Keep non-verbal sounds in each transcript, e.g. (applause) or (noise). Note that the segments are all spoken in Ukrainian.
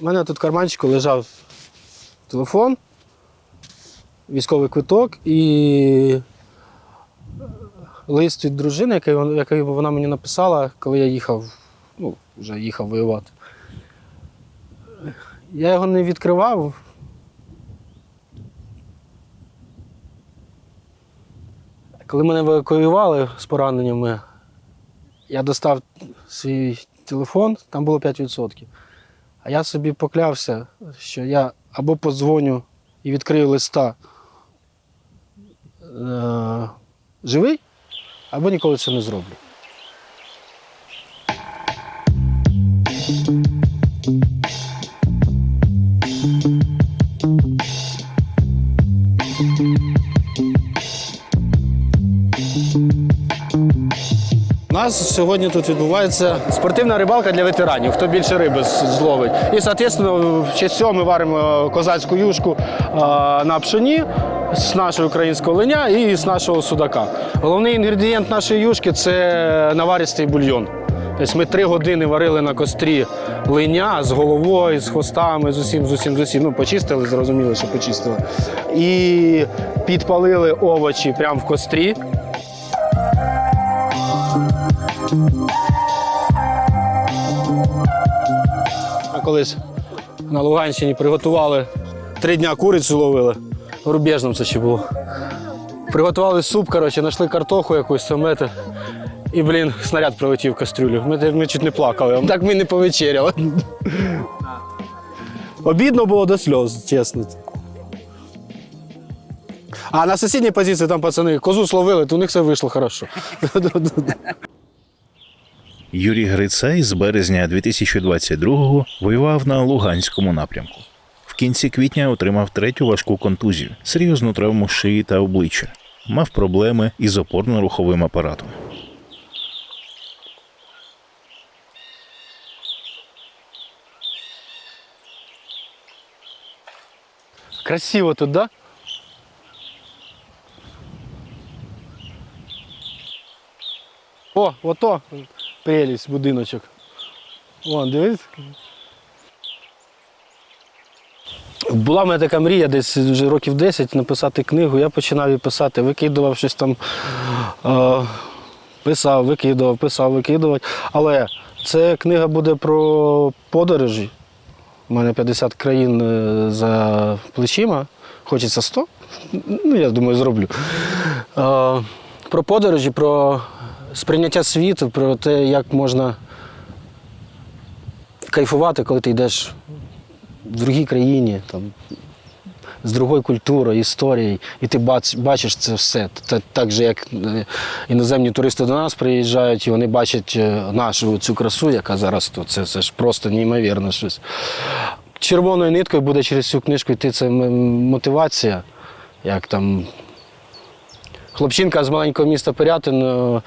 У мене тут в карманчику лежав телефон, військовий квиток і лист від дружини, який, вона мені написала, коли я їхав, ну, вже їхав воювати. Я його не відкривав. Коли мене евакуювали з пораненнями, я достав свій телефон, там було 5%. А я собі поклявся, що я або подзвоню і відкрию листа е- живий, або ніколи це не зроблю. Нас сьогодні тут відбувається спортивна рибалка для ветеранів, хто більше риби зловить. І, соответственно, в честь цього ми варимо козацьку юшку на пшені з нашого українського леня і з нашого судака. Головний інгредієнт нашої юшки це наваристий бульйон. Тобто ми три години варили на кострі линя з головою, з хвостами, з усім, з усім, з усім. Ну, почистили, зрозуміло, що почистили. І підпалили овочі прямо в кострі. Колись на Луганщині приготували три дня курицю ловили. В Рубежному це ще було. Приготували суп, коротше, знайшли картоху якусь самети. І, блін, снаряд прилетів в кастрюлю. Ми, ми чуть не плакали. Так ми не повечеряли. Обідно було до сльоз, чесно. А на сусідній позиції там пацани козу словили, то у них все вийшло хорошо. Юрій Грицай з березня 2022-го воював на Луганському напрямку. В кінці квітня отримав третю важку контузію, серйозну травму шиї та обличчя. Мав проблеми із опорно-руховим апаратом. Красиво тут, да? О, ото прелість, будиночок. Вон, дивись. Була в мене така мрія десь вже років 10 написати книгу. Я починав її писати, викидував щось там, е, писав, викидував, писав, викидував. Але це книга буде про подорожі. У мене 50 країн е, за плечима, хочеться 100. Ну, я думаю, зроблю. Е, Про подорожі, про сприйняття світу, про те, як можна кайфувати, коли ти йдеш в другій країні, там, з другою культурою, історією, і ти бач, бачиш це все. Так же, як е, іноземні туристи до нас приїжджають, і вони бачать е, нашу цю красу, яка зараз тут. Це, це ж просто неймовірно щось. Червоною ниткою буде через цю книжку йти це мотивація, як там. Хлопчинка з маленького міста Пирятин, е,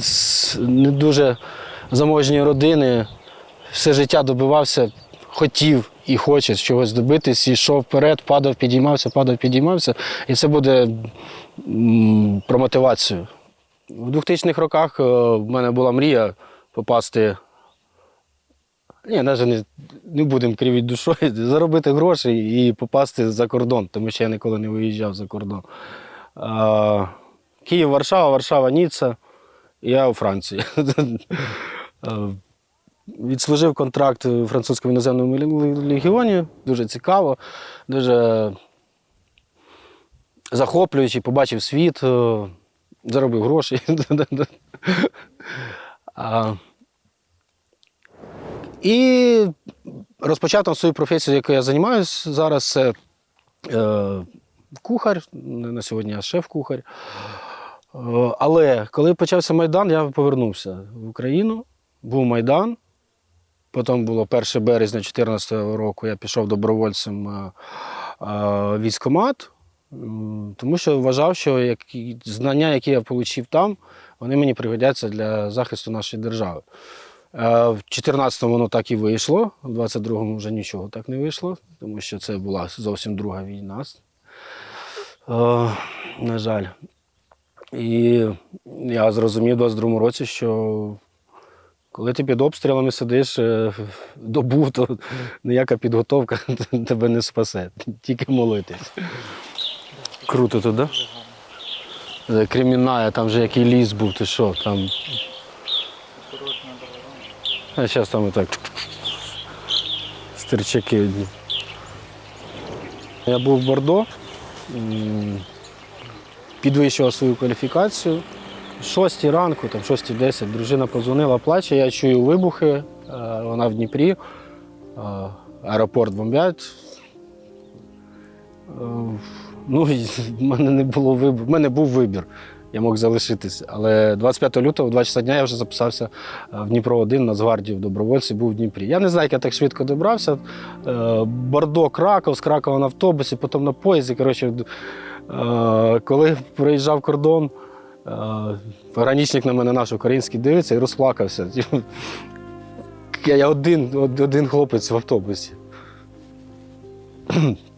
з не дуже заможньої родини, все життя добивався, хотів і хоче чогось добитись, йшов вперед, падав, підіймався, падав, підіймався. І це буде про мотивацію. У 2000-х роках е, в мене була мрія попасти. Ні, навіть не, не будемо кривити душою, (laughs) заробити гроші і попасти за кордон, тому що я ніколи не виїжджав за кордон. Київ, Варшава, Варшава, Ніцца, я у Франції. (laughs) Відслужив контракт у французькому іноземному легіоні. Дуже цікаво, дуже захоплюючи, побачив світ, е, заробив гроші. (laughs) І розпочав там свою професію, якою я займаюся зараз. Це е, кухар, на сьогодні я шеф-кухар. Е, Але коли почався Майдан, я повернувся в Україну. Був Майдан. Потім було 1 березня 2014 року, я пішов добровольцем е, е, військкомат, тому що вважав, що знання, які я отримав там, вони мені пригодяться для захисту нашої держави. В 14-му воно так і вийшло, в 22-му вже нічого так не вийшло, тому що це була зовсім друга війна. Е, На жаль. І я зрозумів у 22-му році, що Коли ти під обстрілами сидиш е, добу, то ніяка підготовка (laughs) тебе не спасе. Тільки молитись. Круто туди. Е, Кремінная, там же який ліс був, ти що, там. А зараз там і так. Стерчаки одні. Я був в Бордо, підвищував свою кваліфікацію. 6 ранку, там 6.10, дружина позвонила, плаче, я чую вибухи, е, вона в Дніпрі, е, аеропорт бомбять. Е, Ну, (laughs) в мене не було вибору. В мене був вибір. Я мог залишитись. Але 25 лютого, в 2 часа дня, я вже записався е, в Дніпро 1 Нацгвардію в добровольці, був в Дніпрі. Я не знаю, як я так швидко добрався. Е, Бордо, Краков, з Кракова на автобусі, потім на поїзді. Коротше, е, коли проїжджав кордон, пограничник на мене наш український дивиться і розплакався. (laughs) Я один, один хлопець в автобусі. (clears throat)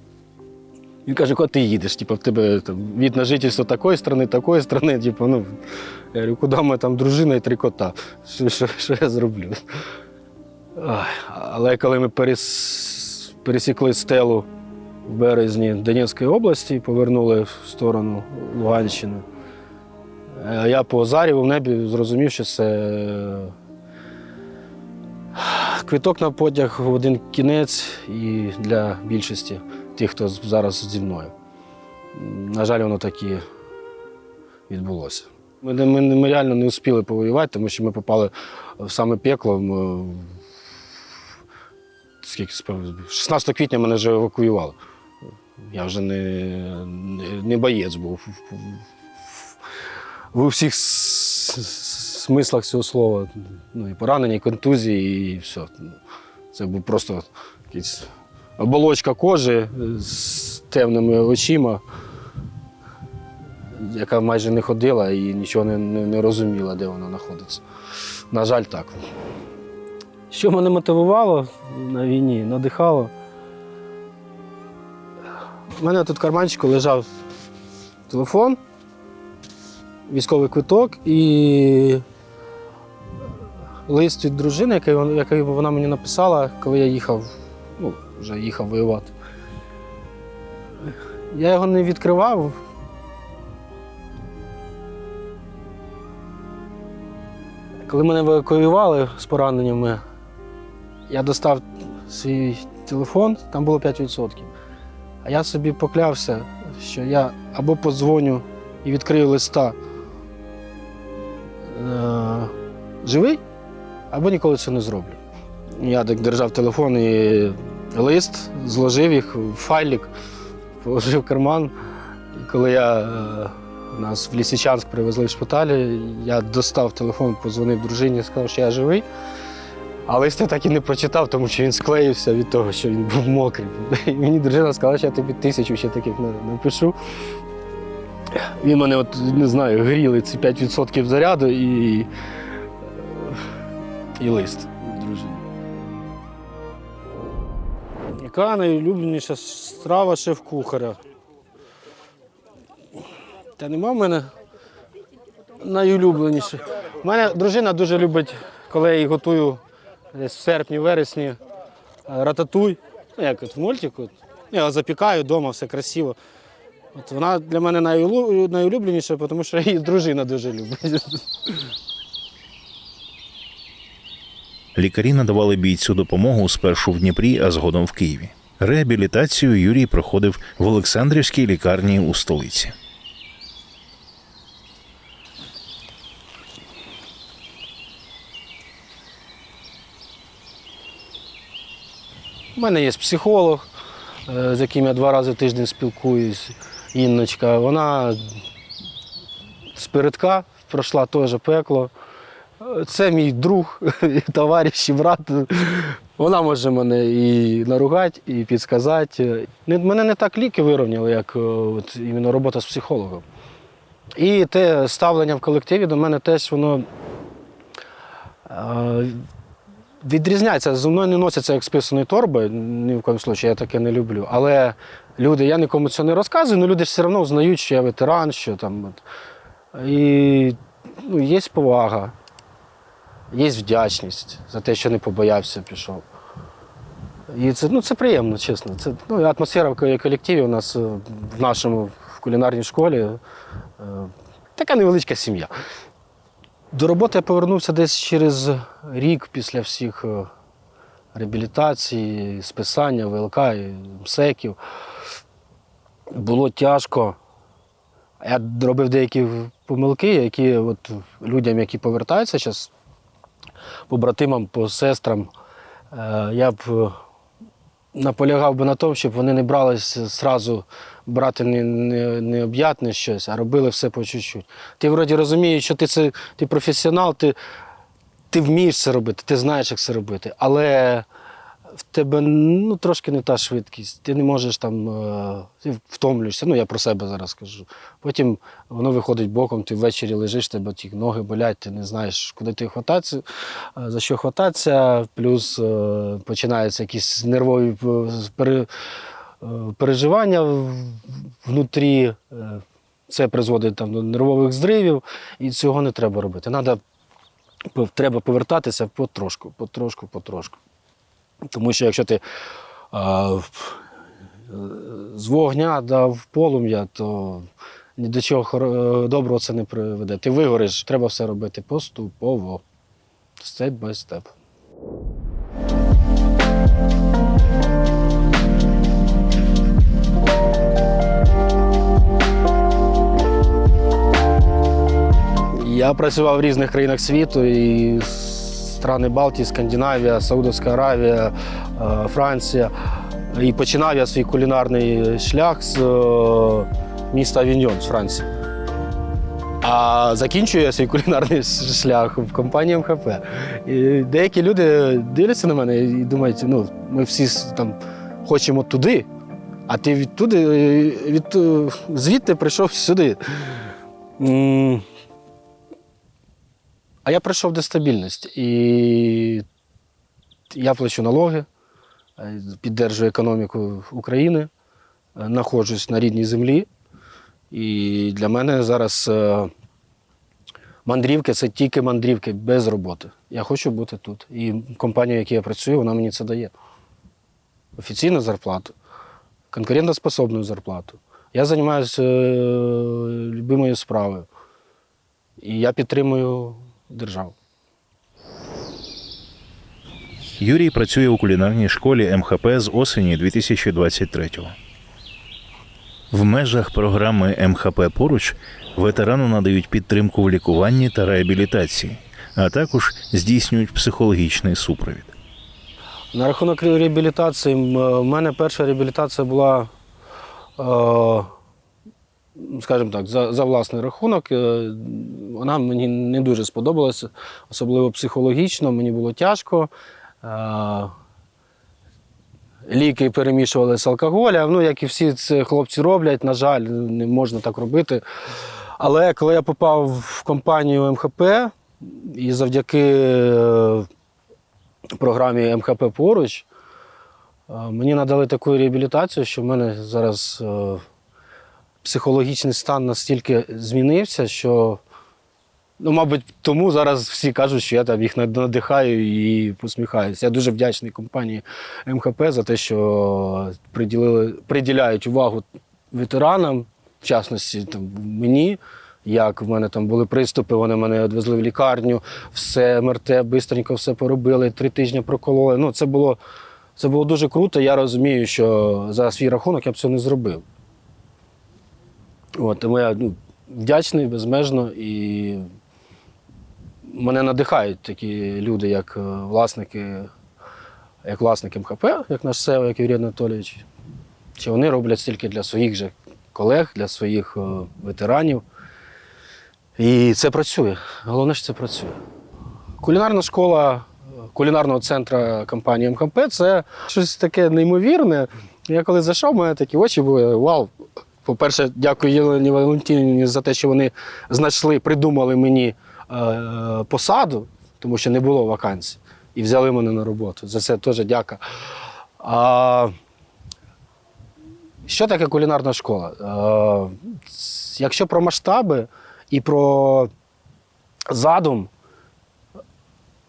Він каже, куди ти їдеш? Типу, в тебе там, від на жительство такої країни, такої країни. (laughs) Типу, ну, я говорю, куди ми там дружина і три кота? Що, що, що я зроблю? Ай, але коли ми перес, пересікли стелу в березні Донецької області і повернули в сторону Луганщини, е, я по Заріву в небі зрозумів, що це квиток на потяг в один кінець і для більшості тих, хто зараз зі мною. На жаль, воно так і відбулося. Ми, ми, ми реально не успіли повоювати, тому що ми попали в саме пекло. Ми, скільки 16 квітня мене вже евакуювали. Я вже не, не, боєць був. В усіх смислах цього слова. Ну, і поранення, і контузії, і все. Це був просто якийсь оболочка кожи з темними очима, яка майже не ходила і нічого не, не, не розуміла, де вона знаходиться. На жаль, так. Що мене мотивувало на війні, надихало. У мене тут в карманчику лежав телефон, військовий квиток і лист від дружини, який вона, мені написала, коли я їхав, ну, вже їхав воювати. Я його не відкривав. Коли мене евакуювали з пораненнями, я достав свій телефон, там було 5%. А я собі поклявся, що я або подзвоню і відкрию листа е- живий, або ніколи це не зроблю. Я так держав телефон і лист, зложив їх в файлік, положив в карман. І коли я, е, нас в Лісичанськ привезли в шпиталі, я достав телефон, подзвонив дружині, сказав, що я живий. А лист я так і не прочитав, тому що він склеївся від того, що він був мокрий. І мені дружина сказала, що я тобі тисячу ще таких напишу. Він мене, от, не знаю, гріли ці 5% заряду і, і лист від дружини. Яка найулюбленіша страва шеф-кухаря? Та нема в мене найулюбленіше. У мене дружина дуже любить, коли я їй готую десь в серпні-вересні е, рататуй. Ну, як от в мультику. Я запікаю вдома, все красиво. От вона для мене найулюбленіша, тому що її дружина дуже любить. Лікарі надавали бійцю допомогу спершу в Дніпрі, а згодом в Києві. Реабілітацію Юрій проходив в Олександрівській лікарні у столиці. У мене є психолог, е, з яким я два рази в тиждень спілкуюсь. Інночка. Вона з передка пройшла теж пекло. Це мій друг, (laughs) і товариш і брат. Вона може мене і наругати, і підказати. Мене не так ліки вирівняли, як е, от, іменно робота з психологом. І те ставлення в колективі до мене теж воно е, відрізняється. Зі мною не носяться як з писаної торби, ні в коєму случаї я таке не люблю. Але люди, я нікому це не розказую, але люди все одно знають, що я ветеран, що там. І ну, є повага. Є вдячність за те, що не побоявся, пішов. І це, ну, це приємно, чесно. Це, ну, атмосфера в колективі у нас е, в нашому в кулінарній школі е, така невеличка сім'я. До роботи я повернувся десь через рік після всіх е, реабілітацій, списання, ВЛК, МСЕКів. Було тяжко. Я робив деякі помилки, які от людям, які повертаються зараз, побратимам, по сестрам, е, я б е, наполягав би на тому, щоб вони не бралися зразу брати не, не, необ'ятне щось, а робили все по чуть-чуть. Ти вроді розумієш, що ти це ти професіонал, ти, ти вмієш це робити, ти знаєш, як це робити, але в тебе ну, трошки не та швидкість. Ти не можеш там, е, ти втомлюєшся. Ну, я про себе зараз кажу. Потім воно виходить боком, ти ввечері лежиш, тебе ті ноги болять, ти не знаєш, куди ти хвататися, е, за що хвататися. Плюс е, починаються якісь нервові пере, переживання внутрі. Це призводить там, до нервових зривів, і цього не треба робити. Надо, треба повертатися потрошку, потрошку, потрошку. Тому що якщо ти а, з вогня да, в полум'я, то ні до чого хоро- доброго це не приведе. Ти вигориш, треба все робити поступово, степ бай степ. Я працював в різних країнах світу і страни Балтії, Скандинавія, Саудовська Аравія, е, Франція. І починав я свій кулінарний шлях з е, міста Авіньйон з Франції. А закінчую я свій кулінарний шлях в компанії МХП. І деякі люди дивляться на мене і думають, ну, ми всі там хочемо туди, а ти відтуди, е, від, е, звідти прийшов сюди. А я прийшов де стабільність. І я плачу налоги, е, піддержую економіку України, е, знаходжусь на рідній землі. І для мене зараз е, мандрівки це тільки мандрівки без роботи. Я хочу бути тут. І компанія, в якій я працюю, вона мені це дає. Офіційну зарплату, конкурентоспособну зарплату. Я займаюся любимою справою. І я підтримую державу. Юрій працює у кулінарній школі МХП з осені 2023-го. В межах програми МХП поруч ветерану надають підтримку в лікуванні та реабілітації, а також здійснюють психологічний супровід. На рахунок реабілітації, е, в мене перша реабілітація була, е, скажімо так, за, за власний рахунок. Е, Вона мені не дуже сподобалася, особливо психологічно, мені було тяжко. Е, Ліки перемішували з алкоголем. Ну, як і всі це хлопці роблять, на жаль, не можна так робити. Але коли я попав в компанію МХП, і завдяки е, програмі МХП поруч. Мені надали таку реабілітацію, що в мене зараз психологічний стан настільки змінився, що, ну, мабуть, тому зараз всі кажуть, що я там їх надихаю і посміхаюся. Я дуже вдячний компанії МХП за те, що приділили, приділяють увагу ветеранам, в частності там, мені. Як в мене там були приступи, вони мене відвезли в лікарню, все МРТ, бистренько все поробили, три тижні прокололи. Ну, це було, це було дуже круто. Я розумію, що за свій рахунок я б цього не зробив. От, тому я ну, вдячний безмежно і мене надихають такі люди, як е, власники, як власники МХП, як наш СЕО, як Юрій Анатолійович. Чи вони роблять стільки для своїх же колег, для своїх е, ветеранів. І це працює. Головне, що це працює. Кулінарна школа е, кулінарного центру компанії МХП це щось таке неймовірне. Я коли зайшов, мене такі очі були вау. По-перше, дякую Єлені Валентині за те, що вони знайшли, придумали мені е, посаду, тому що не було вакансій, і взяли мене на роботу. За це теж дяка. А, що таке кулінарна школа? Е, с- якщо про масштаби і про задум,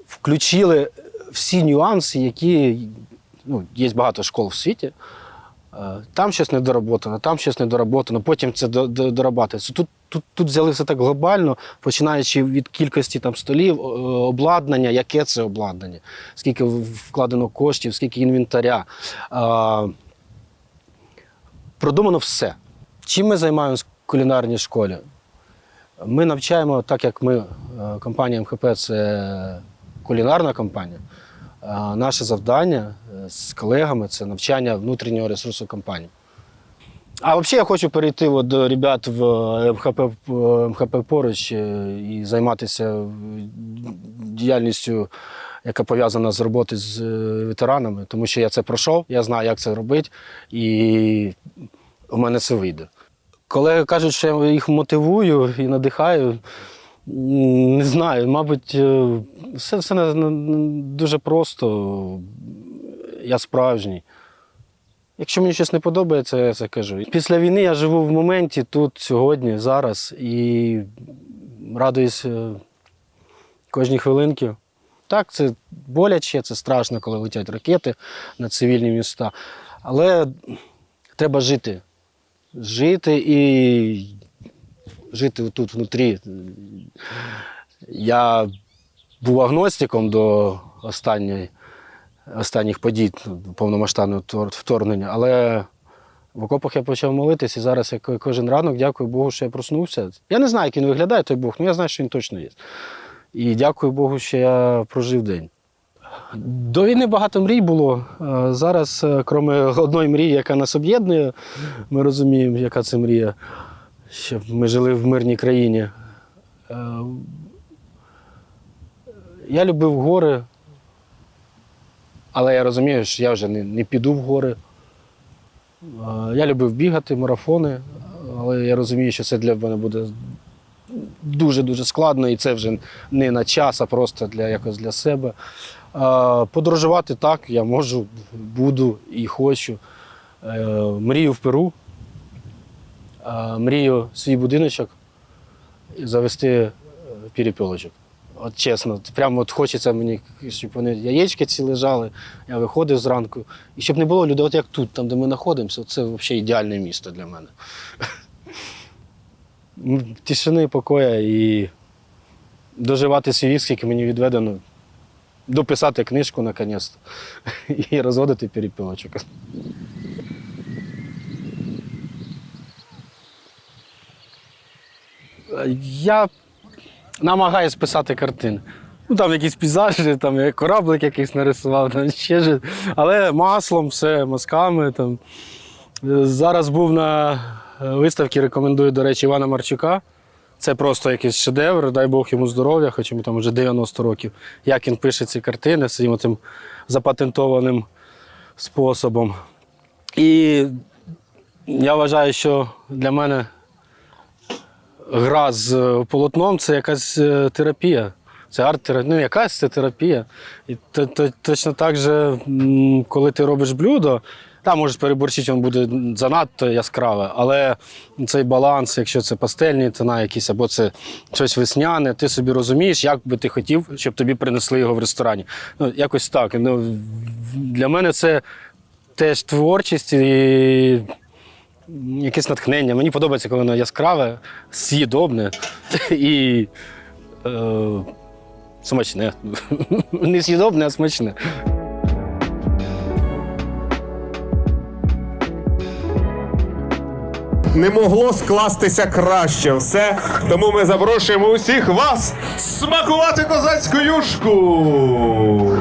включили всі нюанси, які ну, є багато школ в світі. Е, Там щось недоработано, там щось недоработано, потім це до- до- дорабатується. Тут, тут, тут взяли все так глобально, починаючи від кількості там, столів, обладнання, яке це обладнання, скільки вкладено коштів, скільки інвентаря. Е, Продумано все. Чим ми займаємося в кулінарній школі? Ми навчаємо, так як ми, е, компанія МХП це кулінарна компанія. Наше завдання е, з колегами це навчання внутрішнього ресурсу компанії. А взагалі я хочу перейти от до ребят в е, МХП, МХП поруч е, і займатися е, діяльністю, яка пов'язана з роботою з е, ветеранами, тому що я це пройшов, я знаю, як це робити, і у мене це вийде. Колеги кажуть, що я їх мотивую і надихаю. Не знаю, мабуть, е, все, все дуже просто. Я справжній. Якщо мені щось не подобається, я це кажу. Після війни я живу в моменті тут, сьогодні, зараз і радуюсь е, кожній хвилинці. Так, це боляче, це страшно, коли летять ракети на цивільні міста. Але треба жити. Жити і жити тут внутрі. Я був агностиком до останньої, останніх подій повномасштабного вторгнення, але в окопах я почав молитись, і зараз я кожен ранок дякую Богу, що я проснувся. Я не знаю, як він виглядає, той Бог, але я знаю, що він точно є. І дякую Богу, що я прожив день. До війни багато мрій було. Е, Зараз, е, крім (laughs) одної мрії, яка нас об'єднує, ми розуміємо, яка це мрія, щоб ми жили в мирній країні. Е, Я любив гори, але я розумію, що я вже не, не піду в гори. Е, Я любив бігати, марафони, але я розумію, що це для мене буде дуже-дуже складно, і це вже не на час, а просто для, якось для себе. Е, Подорожувати так, я можу, буду і хочу. Мрію в Перу, мрію свій будиночок завести е, перепілочок. От чесно, прямо от хочеться мені, щоб вони яєчки ці лежали, я виходив зранку. І щоб не було людей, от як тут, там, де ми знаходимося, це взагалі ідеальне місто для мене. (laughs) Тишини, покоя і доживати свій вік, скільки мені відведено, дописати книжку наконець (laughs) і розводити перепілочок. Я намагаюся писати картини. Ну, там якісь пейзажі, там кораблик якийсь нарисував, там ще ж. Але маслом, все, мазками. Там. Зараз був на е, виставці, рекомендую, до речі, Івана Марчука. Це просто якийсь шедевр, дай Бог йому здоров'я, хоч йому там вже 90 років. Як він пише ці картини своїм цим запатентованим способом. І я вважаю, що для мене гра з е, полотном це якась е, терапія. Це арт-терапія, ну якась це терапія. І то, то, точно так же, коли ти робиш блюдо, там можеш переборщити, воно буде занадто яскраве, але цей баланс, якщо це пастельні тона якісь, або це щось весняне, ти собі розумієш, як би ти хотів, щоб тобі принесли його в ресторані. Ну, якось так. Ну, для мене це теж творчість і якесь натхнення. Мені подобається, коли воно яскраве, з'їдобне (laughs) і е, смачне. (laughs) Не з'їдобне, а смачне. Не могло скластися краще все. Тому ми запрошуємо усіх вас смакувати козацьку юшку.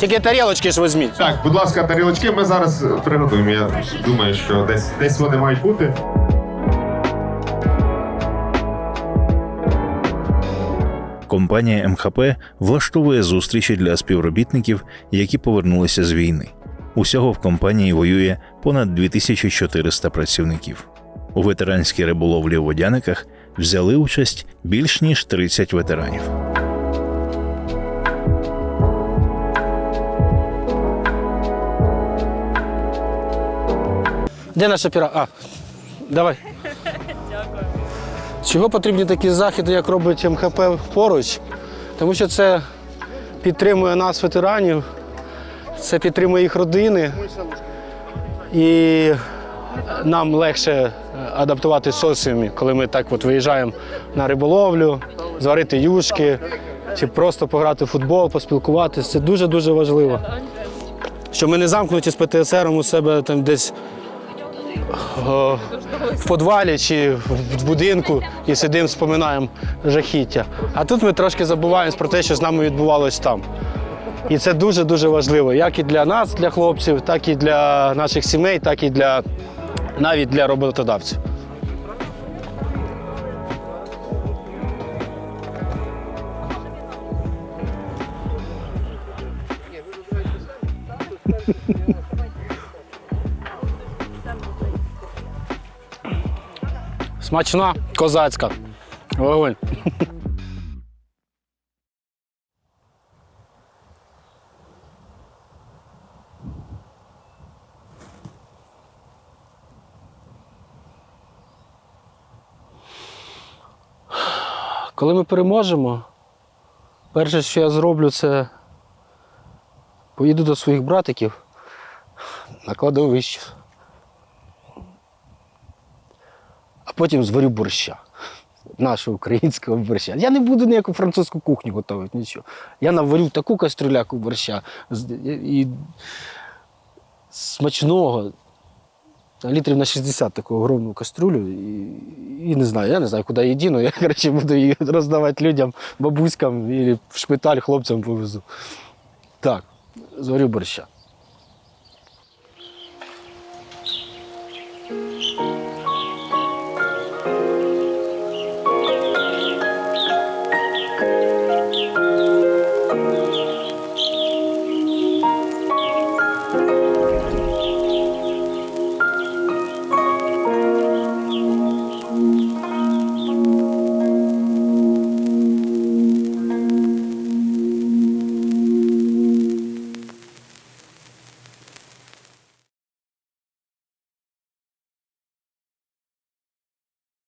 Тільки тарілочки ж візьміть. Так, будь ласка, тарілочки ми зараз приготуємо. Я думаю, що десь, десь вони мають бути. Компанія МХП влаштовує зустрічі для співробітників, які повернулися з війни. Усього в компанії воює понад 2400 працівників. У ветеранській риболовлі у водяниках взяли участь більш ніж 30 ветеранів. Де наша піра? А, давай. Дякую. Чого потрібні такі заходи, як робить МХП поруч? Тому що це підтримує нас, ветеранів, це підтримує їх родини. І нам легше е, адаптувати соціумі, коли ми так от виїжджаємо на риболовлю, зварити юшки, чи просто пограти в футбол, поспілкуватися. Це дуже-дуже важливо. Що ми не замкнуті з ПТСРом у себе там десь в подвалі чи в будинку і сидимо, споминаємо жахіття. А тут ми трошки забуваємо про те, що з нами відбувалось там. І це дуже-дуже важливо, як і для нас, для хлопців, так і для наших сімей, так і для навіть для роботодавців. Смачна, козацька. Вогонь. Коли ми переможемо, перше, що я зроблю, це поїду до своїх братиків на кладовище. А потім зварю борща. Нашого українського борща. Я не буду ніяку французьку кухню готувати, нічого. Я наварю таку кастрюляку борща і смачного. Літрів на 60 таку огромну кастрюлю. І, і не знаю, я не знаю, куди її діну. Я коротше, буду її роздавати людям, бабуськам і в шпиталь хлопцям повезу. Так, зварю борща.